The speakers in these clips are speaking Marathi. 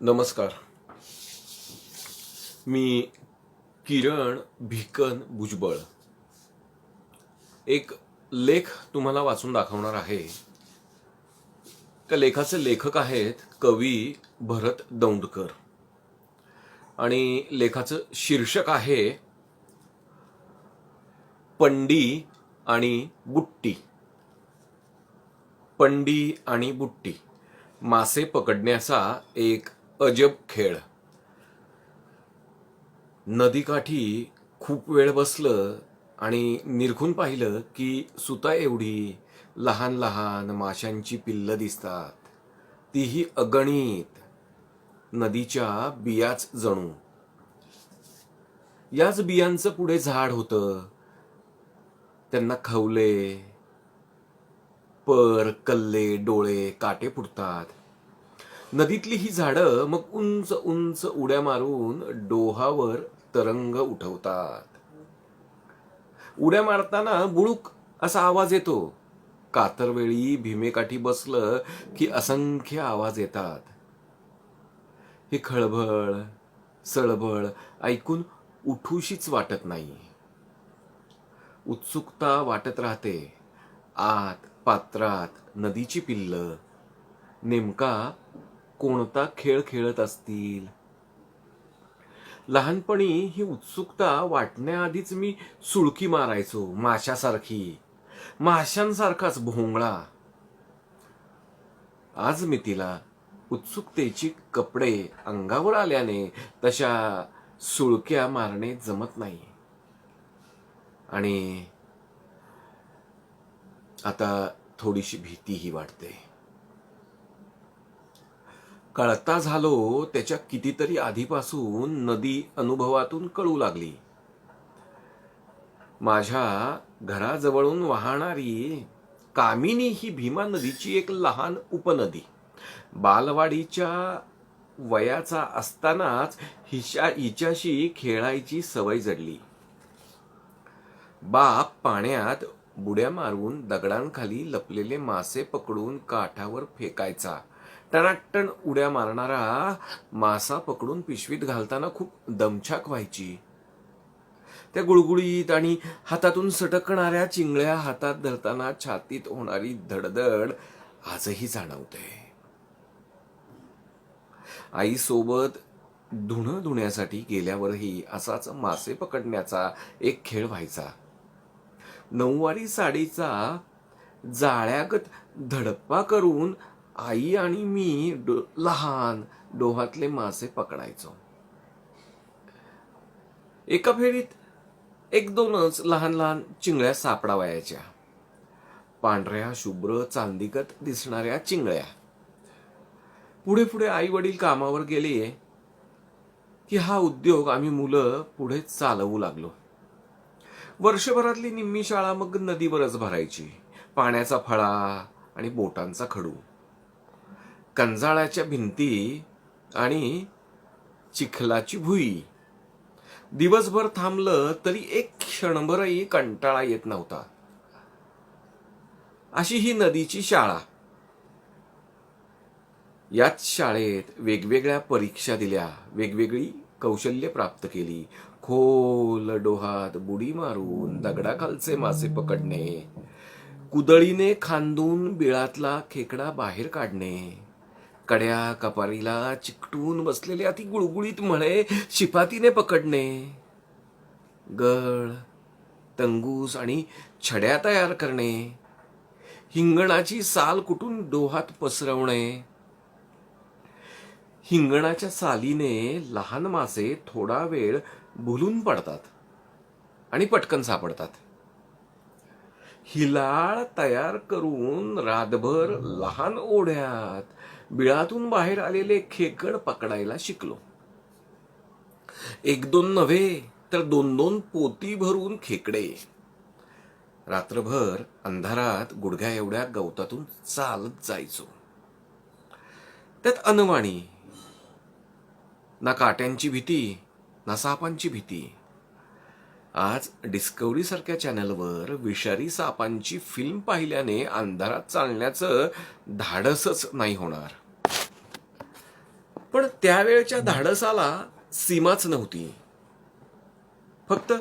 नमस्कार. मी किरण भिकन भुजबळ. एक लेख तुम्हाला वाचून दाखवणार आहे. त्या लेखाचे लेखक आहेत कवी भरत दौंडकर. आणि लेखाचं शीर्षक आहे पंडी आणि बुट्टी. पंडी आणि बुट्टी. मासे पकडण्याचा एक अजब खेळ. नदीकाठी खूप वेळ बसलं आणि निरखून पाहिलं की सुता एवढी लहान लहान माशांची पिल्लं दिसतात. तीही अगणित नदीच्या बियाच जणू. याच बियांचं पुढे झाड होतं. त्यांना खवले पर कल्ले डोळे काटे फुटतात नदीतली ही झाडं मग उंच उंच उड्या मारून डोहावर तरंग उठवतात. उड्या मारताना बुळूक असा आवाज येतो. कातरवेळी भीमेकाठी बसलं की असंख्य आवाज येतात. ही खळबळ सळबळ ऐकून उठूशीच वाटत नाही. उत्सुकता वाटत राहते. आत पात्रात नदीची पिल्ल. नेमका कोणता खेळ खेळत असतील? लहानपणी ही उत्सुकता वाटण्याआधीच मी सुळकी मारायचो माशासारखी. माशांसारखाच भोंगळा. आज मी तिला उत्सुकतेची कपडे अंगावर आल्याने तशा सुळक्या मारणे जमत नाही. आणि आता थोडीशी भीतीही वाटते. कळता झालो त्याच्या कितीतरी आधीपासून नदी अनुभवातून कळू लागली. माझ्या घराजवळून वाहणारी कामिनी ही भीमा नदीची एक लहान उपनदी. बालवाडीच्या वयाचा असतानाच हिच्या हिच्याशी खेळायची सवय जडली. बाप पाण्यात बुड्या मारून दगडांखाली लपलेले मासे पकडून काठावर फेकायचा. टनाटण उड्या मारणारा मासा पकडून पिशवीत घालताना खूप दमछाक व्हायची. त्या गुळगुळीत आणि हातातून सटकणाऱ्या चिंगळ्या हातात धरताना छातीत होणारी धडधड आजही जाणवते. आई सोबत धुणं धुण्यासाठी गेल्यावरही असाच मासे पकडण्याचा एक खेळ व्हायचा. नऊवारी साडीचा जाळ्यागत धडप्पा करून आई आणि मी डो- लहान डोहातले मासे पकडायचो. एका फेरीत एक दोनच लहान लहान चिंगळ्या सापडावयाच्या. पांढऱ्या शुभ्र चांदीगत दिसणाऱ्या चिंगळ्या. पुढे पुढे आई वडील कामावर गेले की हा उद्योग आम्ही मुलं पुढे चालवू लागलो. वर्षभरातली निम्मी शाळा मग नदीवरच भरायची. पाण्याचा फळा आणि बोटांचा खडू. कंजाळाच्या भिंती आणि चिखलाची भुई. दिवसभर थांबलं तरी एक क्षणभरही कंटाळा येत नव्हता. अशी ही नदीची शाळा. याच शाळेत वेगवेगळ्या परीक्षा दिल्या वेगवेगळी कौशल्य प्राप्त केली. खोल डोहात बुडी मारून दगडाखालचे मासे पकडणे. कुदळीने खांदून बिळातला खेकडा बाहेर काढणे. कड्या कपारीला चिकटून बसलेले अति गुळगुळीत मळे शिपातीने पकडणे. गळ तंगूस आणि छड्या तयार करणे. हिंगणाची साल कुटून डोहात पसरवणे. हिंगणाच्या सालीने लहान मासे थोडा वेळ भुलून पडतात आणि पटकन सापडतात. हिलाळ तयार करून रातभर लहान ओढ्यात बिळातून बाहेर आलेले खेकड पकडायला शिकलो. एक दोन नव्हे तर दोन दोन पोती भरून खेकडे. रात्रभर अंधारात गुडघ्या एवढ्या गवतातून चालत जायचो. त्यात अनवाणी ना काट्यांची भीती ना सापांची भीती. आज डिस्कवरी सारख्या चॅनलवर विषारी सापांची फिल्म पाहिल्याने अंधारात चालण्याचं धाडसच नाही होणार. पण त्यावेळच्या धाडसाला सीमाच नव्हती. फक्त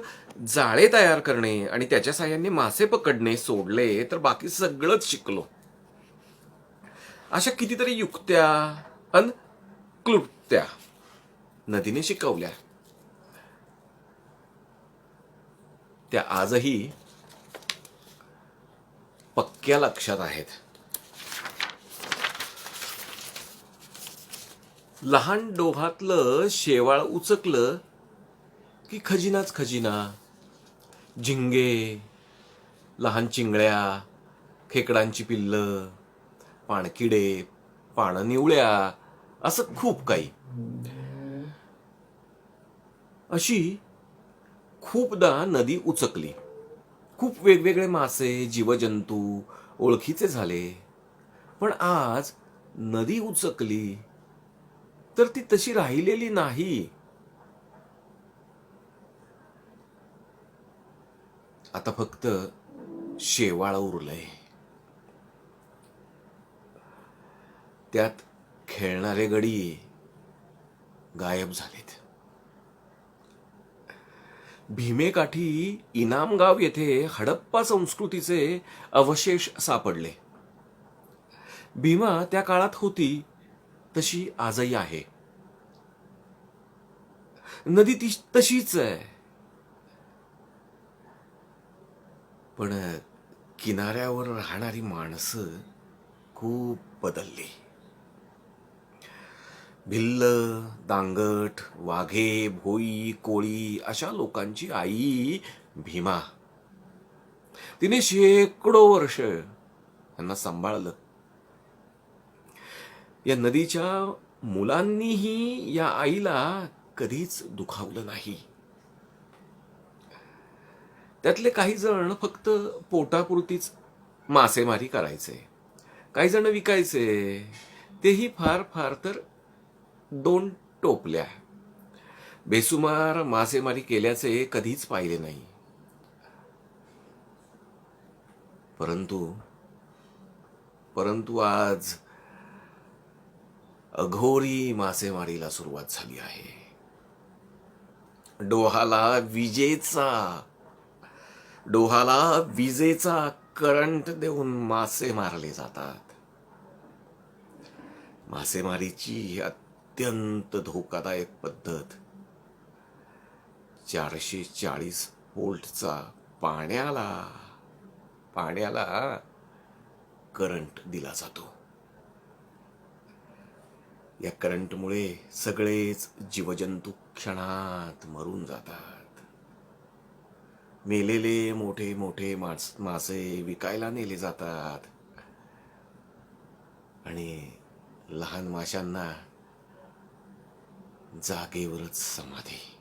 जाळे तयार करणे आणि त्याच्या साह्याने मासे पकडणे सोडले तर बाकी सगळंच शिकलो. अशा कितीतरी युक्त्या अन क्लुप्त्या नदीने शिकवल्या. त्या आजही पक्क्या लक्षात आहेत. लहान डोहातलं शेवाळ उचकलं की खजिनाच खजिना. झिंगे लहान चिंगळ्या खेकडांची पिल्लं पाणकिडे पाणनिवळ्या असं खूप काही. अशी खूपदा नदी उचकली. खूप वेगवेगळे मासे जीवजंतू ओळखीचे झाले. पण आज नदी उचकली तर ती तशी राहिलेली नाही. आता फक्त शेवाळ उरलंय. त्यात खेळणारे गडी गायब झालेत. भीमेकाठी इनामगाव येथे हडप्पा संस्कृतीचे अवशेष सापडले. भीमा त्या काळात होती तशी आजही आहे. नदी ती तशीच आहे. पण किनाऱ्यावर राहणारी माणसं खूप बदलली. भिल्ल दांगट वाघे भोई कोळी अशा लोकांची आई भीमा. तिने शेकडो वर्ष यांना सांभाळलं. या नदीच्या मुलांनीही या आईला कधीच दुखावलं नाही. त्यातले काही जण फक्त पोटापुरतीच मासेमारी करायचे. काही जण विकायचे. तेही फार फार तर दोन टोपल्या. बेसुमार मासेमारी केल्याचे कधीच पाहिले नाही. परंतु परंतु आज अघोरी मासेमारीला सुरुवात झाली आहे. डोहाला विजेचा डोहाला विजेचा करंट देऊन मासे मारले जातात. मासेमारीची ही अत्यंत धोकादायक पद्धत. चारशे चाळीस व्होल्टचा पाण्याला पाण्याला करंट दिला जातो. या करंटमुळे सगळेच जीवजंतू क्षणात मरून जातात. मेलेले मोठे मोठे मास मासे विकायला नेले जातात. आणि लहान माशांना जागेवरच समाधी.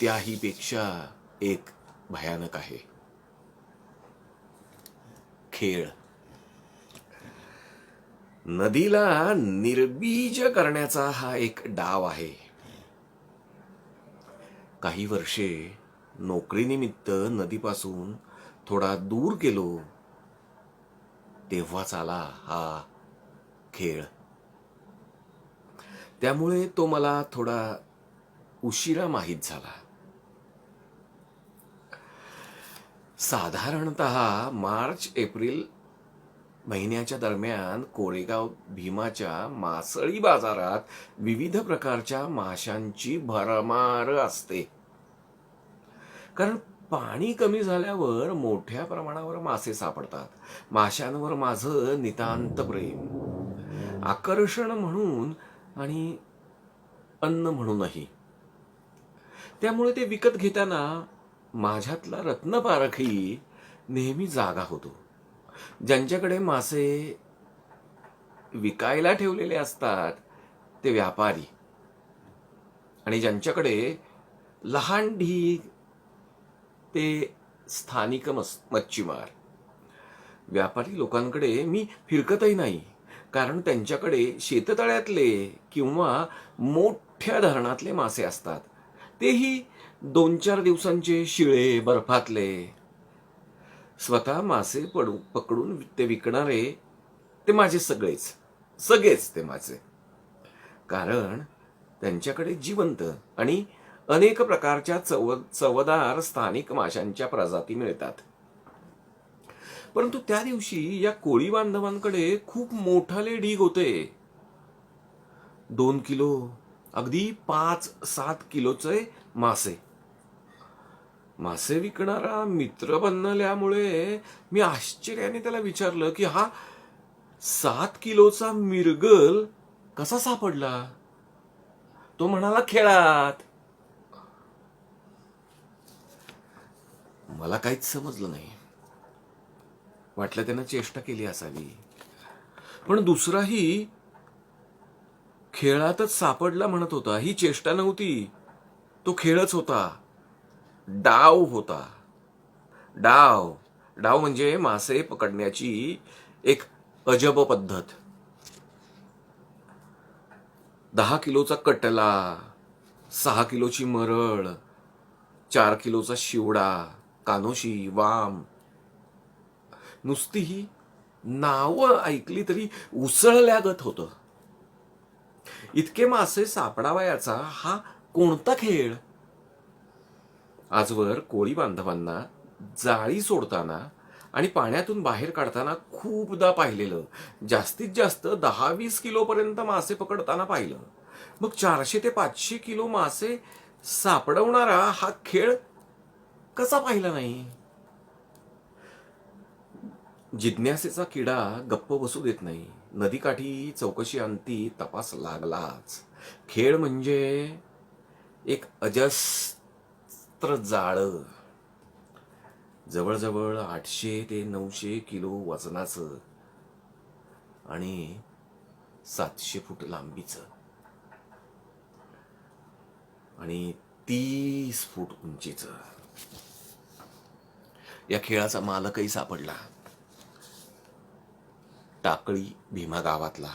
त्याही पेक्षा एक भयानक आहे. खेळ. नदीला निर्बीज करण्याचा हा एक डाव आहे. काही वर्षे नोकरीनिमित्त नदीपासून थोडा दूर गेलो तेव्हाच आला हा खेळ. त्यामुळे तो मला थोडा उशिरा माहीत झाला. साधारणत मार्च एप्रिल महिन्याच्या दरम्यान कोरेगाव भीमाच्या मासळी बाजारात विविध प्रकारच्या माशांची भरमार असते. कारण पाणी कमी झाल्यावर मोठ्या प्रमाणावर मासे सापडतात. माशांवर माझं नितांत प्रेम. आकर्षण म्हणून आणि अन्न म्हणूनही. त्यामुळे ते विकत घेताना माझ्यातला रत्नपारखही नेहमी जागा होतो. ज्यांच्याकडे मासे विकायला ठेवलेले असतात ते व्यापारी. आणि ज्यांच्याकडे लहान ढीग ते स्थानिक मस मच्छीमार. व्यापारी लोकांकडे मी फिरकतही नाही. कारण त्यांच्याकडे शेततळ्यातले किंवा मोठ्या धरणातले मासे असतात. तेही दोन चार दिवसांचे शिळे बर्फातले. स्वतः मासे पडू पकडून ते विकणारे ते माझे सगळेच. सगळेच ते माझे. कारण त्यांच्याकडे जिवंत आणि अनेक प्रकारच्या चव चवदार स्थानिक माशांच्या प्रजाती मिळतात. परंतु त्या दिवशी या कोळी बांधवांकडे खूप मोठाले ढीग होते. दोन किलो अगदी पाच सात किलोचे मासे. मासे विकणारा मित्र बनल्यामुळे मी आश्चर्याने त्याला विचारलं की हा सात किलोचा मिरगल कसा सापडला? तो म्हणाला खेळात. मला काहीच समजलं नाही. वाटलं त्यांना चेष्टा केली असावी. पण दुसराही खेळातच सापडला म्हणत होता. ही चेष्टा नव्हती. तो खेळच होता. डाव होता. डाव. डाव म्हणजे मासे पकडण्याची एक अजब पद्धत. दहा किलोचा कटला सहा किलोची मरळ चार किलोचा शिवडा कानोशी वाम नुसती ही नावं ऐकली तरी उसळल्यागत होतं. इतके मासे सापडावयाचा हा कोणता खेळ? आजवर कोळी बांधवांना जाळी सोडताना आणि पाण्यातून बाहेर काढताना खूपदा पाहिलेलं जास्तीत जास्त दहा वीस किलोपर्यंत मासे पकडताना पाहिलं. मग चारशे ते पाचशे किलो मासे सापडवणारा हा खेळ कसा पाहिला नाही? जिज्ञासेचा किडा गप्प बसू देत नाही. नदीकाठी चौकशी अंती तपास लागलाच. खेळ म्हणजे एक अजस्त्र जाळ. जवळजवळ आठशे ते नऊशे किलो वजनाचं आणि सातशे फूट लांबीचं. आणि तीस फूट उंचीचं. या खेळाचा मालकही सापडला. टाकळी भीमा गावातला.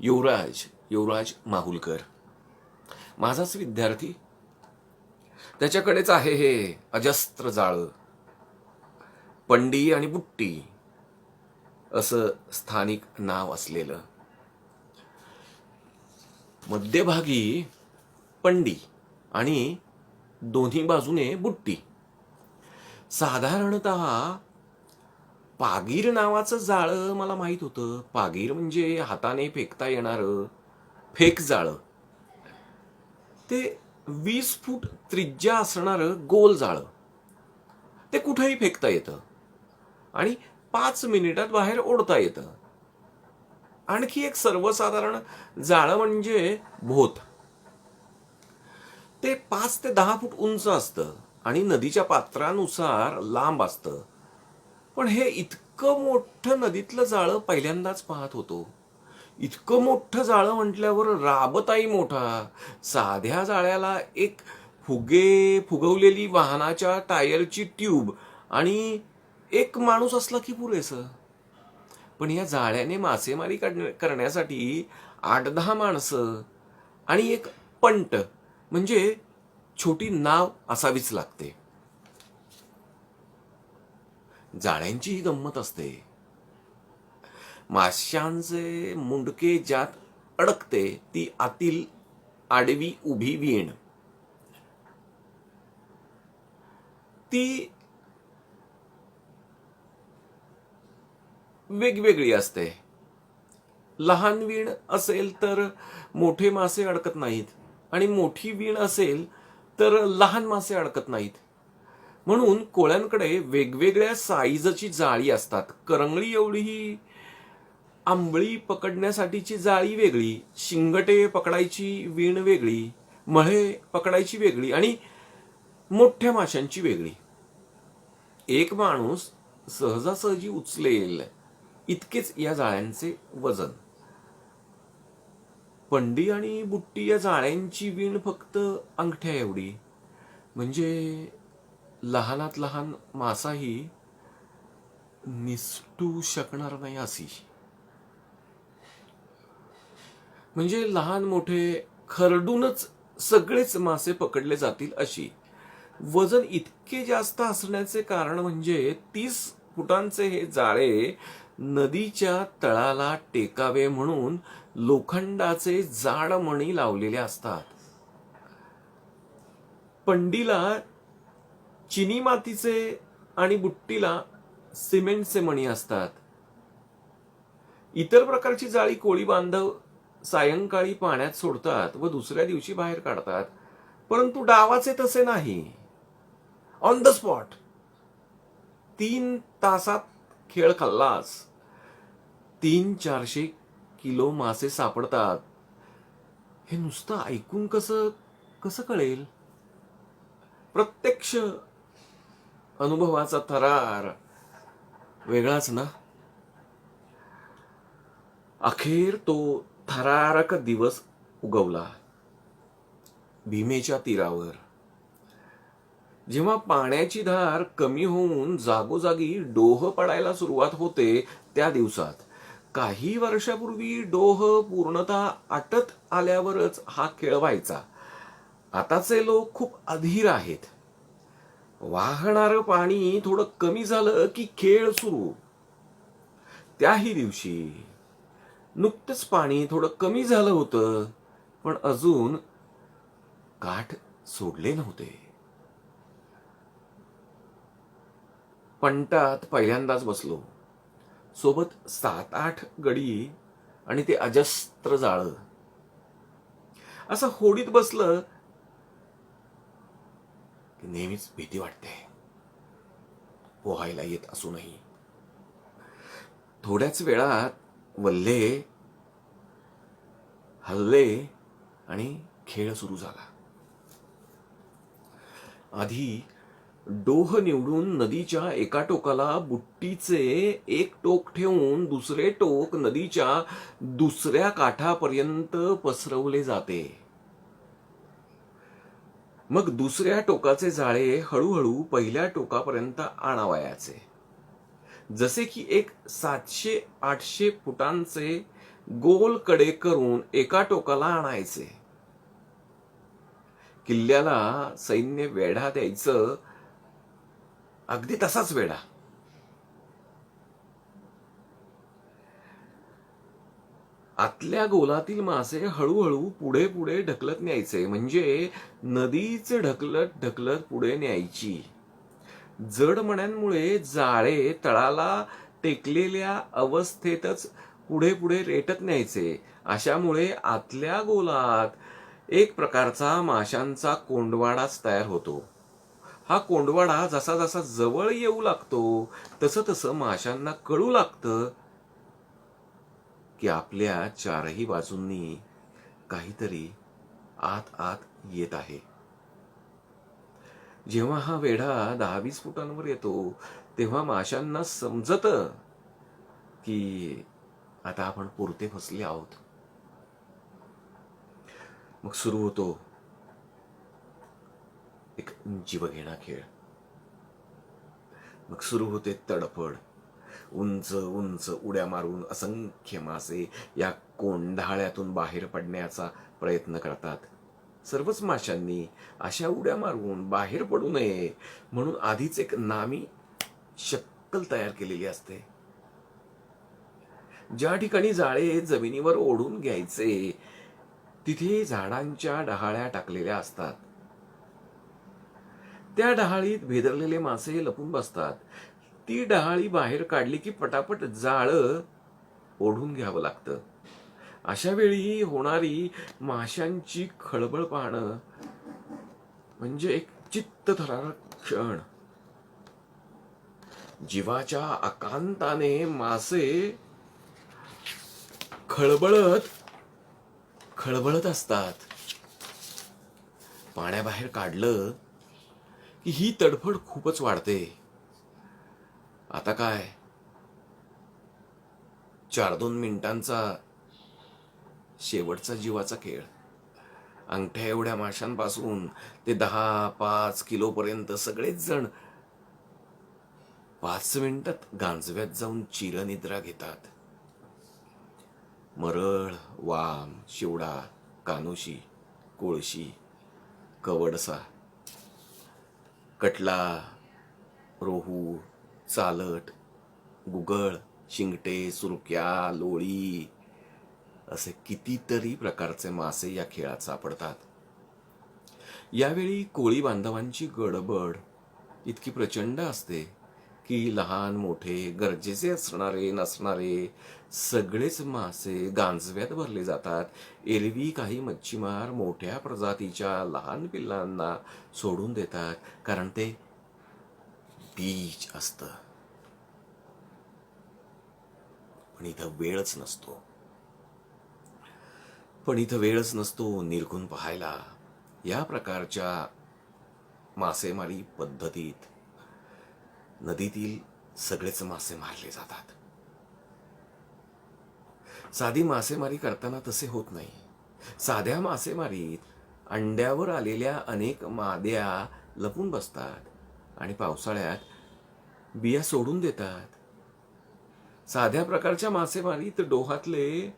युवराज युवराज माहुलकर. माझाच विद्यार्थी. त्याच्याकडेच आहे हे अजस्त्र जाळ. पंडी आणि बुट्टी. असं स्थानिक नाव असलेलं. मध्यभागी पंडी आणि दोन्ही बाजूने बुट्टी. साधारणत पागीर नावाचं जाळं मला माहीत होतं. पागीर म्हणजे हाताने फेकता येणारं फेक जाळं. ते वीस फूट त्रिज्या असणारं गोल जाळं. ते कुठेही फेकता येतं. आणि पाच मिनिटात बाहेर ओढता येतं. आणखी एक सर्वसाधारण जाळं म्हणजे भोत. ते पाच ते दहा फूट उंच असतं आणि नदीच्या पात्रानुसार लांब असतं. पण हे इतकं मोठं नदीतलं जाळं पहिल्यांदाच पाहत होतो. इतकं मोठं जाळं म्हटल्यावर राबताई मोठा. साध्या जाळ्याला एक फुगे फुगवलेली वाहनाच्या टायरची ट्यूब आणि एक माणूस असला की पुरेसं. पण या जाळ्याने मासेमारी काढण्या- करण्यासाठी आठ दहा माणसं आणि एक पंट म्हणजे छोटी नाव असावीच लागते. जाळ्यांचीही गंमत असते. माशांचे मुंडके ज्यात अडकते ती आतील आडवी उभी वीण. ती वेगवेगळी असते. लहान वीण असेल तर मोठे मासे अडकत नाहीत आणि मोठी वीण असेल तर लहान मासे अडकत नाहीत. म्हणून कोळ्यांकडे वेगवेगळ्या साईजची जाळी असतात. करंगळी एवढी ही आंबळी पकडण्यासाठीची जाळी वेगळी शिंगटे पकडायची वीण वेगळी मळे पकडायची वेगळी आणि मोठ्या माशांची वेगळी. एक माणूस सहजासहजी उचलेल इतकेच या जाळ्यांचे वजन. पंडी आणि बुट्टी या जाळ्यांची वीण फक्त अंगठ्या एवढी. म्हणजे लहानात लहान मासाही निसटू शकणार नाही अशी. म्हणजे लहान मोठे खरडूनच सगळेच मासे पकडले जातील अशी. वजन इतके जास्त असण्याचे कारण म्हणजे तीस फुटांचे हे जाळे नदीच्या तळाला टेकावे म्हणून लोखंडाचे जाड मणी लावलेले असतात. पंडीला चिनी मातीचे आणि बुट्टीला सिमेंटचे मणी असतात. इतर प्रकारची जाळी कोळी बांधव सायंकाळी पाण्यात सोडतात व दुसऱ्या दिवशी बाहेर काढतात. परंतु डावाचे तसे नाही. ऑन द स्पॉट तीन तासात खेळ खाल्लास. तीन चारशे किलो मासे सापडतात. हे नुसतं ऐकून कसं कसं कळेल? प्रत्यक्ष अनुभवाचा थरार. वेगळाच ना? अखेर तो थरारक दिवस उगवला. भीमेच्या तीरावर. जेव्हा पाण्याची धार कमी होऊन जागोजागी डोह पडायला सुरुवात होते त्या दिवसात. काही वर्षापूर्वी डोह पूर्णतः आटत आल्यावरच हा खेळ व्हायचा. आताचे लोक खूप अधीर आहेत. वाहणारं पाणी थोडं कमी झालं की खेळ सुरू. त्याही दिवशी नुकतंच पाणी थोडं कमी झालं होतं पण अजून काठ सोडले नव्हते. पंटात पहिल्यांदाच बसलो. सोबत सात आठ गडी आणि ते अजस्त्र जाळ. असं होडीत बसलं नेहमीच भीती वाटते. पोहायला येत असूनही. थोड्याच वेळात वल्हे हल्ले आणि खेळ सुरू झाला. आधी डोह निवडून नदीच्या एका टोकाला बुट्टीचे एक टोक ठेवून दुसरे टोक नदीच्या दुसऱ्या काठापर्यंत पसरवले जाते. मग दुसऱ्या टोकाचे जाळे हळूहळू पहिल्या टोकापर्यंत आणावयाचे. जसे की एक सातशे आठशे फुटांचे गोलकडे करून एका टोकाला आणायचे. किल्ल्याला सैन्य वेढा द्यायचं. अगदी तसाच वेढा. आतल्या गोलातील मासे हळूहळू पुढे पुढे ढकलत न्यायचे. म्हणजे नदीच ढकलत ढकलत पुढे न्यायची. जड मण्यांमुळे जाळे तळाला टेकलेल्या अवस्थेतच पुढे पुढे रेटत न्यायचे. अशामुळे आतल्या गोलात एक प्रकारचा माशांचा कोंडवाडाच तयार होतो. हा कोंडवाडा जसा जसा जवळ येऊ लागतो तसं तसं माशांना कळू लागतं. की आपल्या चारही बाजूंनी काहीतरी आत आत येत आहे. जेव्हा हा वेढा दहा वीस फुटांवर येतो तेव्हा माशांना समजत की आता आपण पुरते फसले आहोत. मग सुरू होतो एक जीवघेणा खेळ. मग सुरू होते तडफड. उंच उंच उड्या मारून असंख्य मासे या कोंढाळ्यातून बाहेर पडण्याचा प्रयत्न करतात. सर्वच माशांनी अशा उड्या मारून बाहेर पडू नये म्हणून आधीच एक नामी शक्कल तयार केलेली असते. ज्या ठिकाणी जाळे जमिनीवर ओढून घ्यायचे तिथे झाडांच्या डहाळ्या टाकलेल्या असतात. त्या डहाळीत भेदरलेले मासे लपून बसतात. ती डहाळी बाहेर काढली की पटापट जाळ ओढून घ्यावं लागतं. अशा वेळी होणारी माशांची खळबळ पाहणं म्हणजे एक चित्त थरारक क्षण. जीवाच्या आकांताने मासे खळबळत खळबळत असतात. पाण्याबाहेर काढलं की ही तडफड खूपच वाढते. आता काय? चार दोन मिनिटांचा शेवटचा जीवाचा खेळ. अंगठ्या एवढ्या माशांपासून ते दहा पाच किलोपर्यंत सगळेच जण पाच मिनिटात गांजव्यात जाऊन चिरनिद्रा घेतात. मरळ वाम शिवडा कानोशी कोळशी कवडसा कटला रोहू चालट गुगळ शिंगटे सुरक्या लोळी असे कितीतरी प्रकारचे मासे या खेळात सापडतात. यावेळी कोळी बांधवांची गडबड इतकी प्रचंड असते की लहान मोठे गरजेचे असणारे नसणारे सगळेच मासे गांजव्यात भरले जातात. एरवी काही मच्छीमार मोठ्या प्रजातीच्या लहान पिल्लांना सोडून देतात कारण ते बीज असतं. पण इथं वेळच नसतो. पण इथं वेळच नसतो निरखून पाहायला. या प्रकारच्या मासेमारी पद्धतीत नदीतील सगळेच मासे मारले जातात. साधी मासेमारी करताना तसे होत नाही. साध्या मासेमारीत अंड्यावर आलेल्या अनेक माद्या लपून बसतात. आणि पावसाळ्यात बिया सोडून देतात. साध्या प्रकारच्या मासेमारीत डोहातले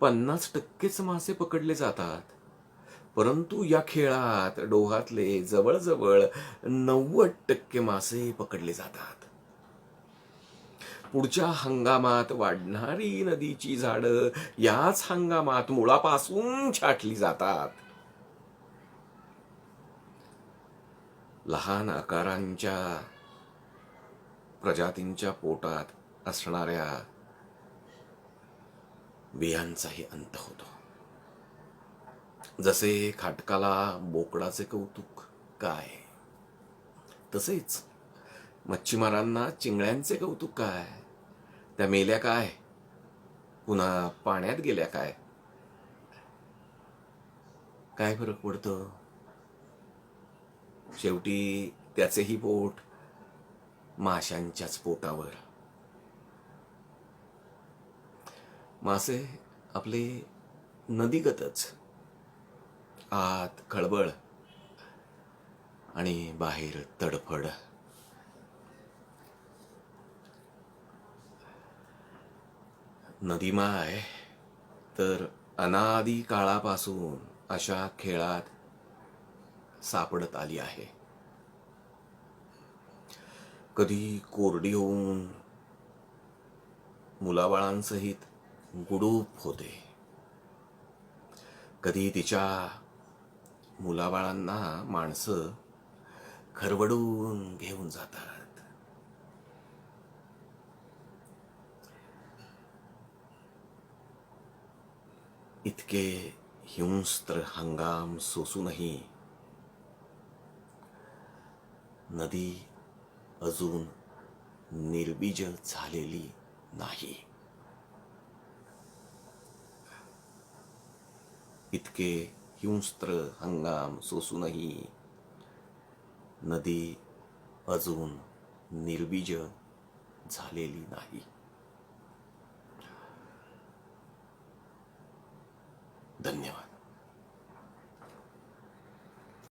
पन्नास टक्केच मासे पकडले जातात. परंतु या खेळात डोहातले जवळजवळ नव्वद टक्के मासे पकडले जातात. पुढच्या हंगामात वाढणारी नदीची झाडं याच हंगामात मुळापासून छाटली जातात. लहान आकारांच्या प्रजातींच्या पोटात असणाऱ्या बियांचाही अंत होतो. जसे खाटकाला बोकडाचे कौतुक काय? तसेच मच्छीमारांना चिंगळ्यांचे कौतुक काय? त्या मेल्या काय? पुन्हा पाण्यात गेल्या काय? काय फरक पडतं? शेवटी त्याचेही पोट माशांच्याच पोटावर. मासे आपले नदीगतच. आत खळबळ आणि बाहेर तडफड. नदीमाय तर अनादी काळापासून अशा खेळात सापडत आली आहे. कधी कोरडी होऊन मुलाबाळांसहित गुडूप होते. कधी तिच्या मुलाबाळांना माणसं खरवडून घेऊन जातात. इतके हिंस्त्र हंगाम सोसूनही नदी अजून निर्बीज झालेली नाही. इतके हिंस्त्र हंगाम सोसूनही नदी अजून निर्बीज झालेली नाही. धन्यवाद.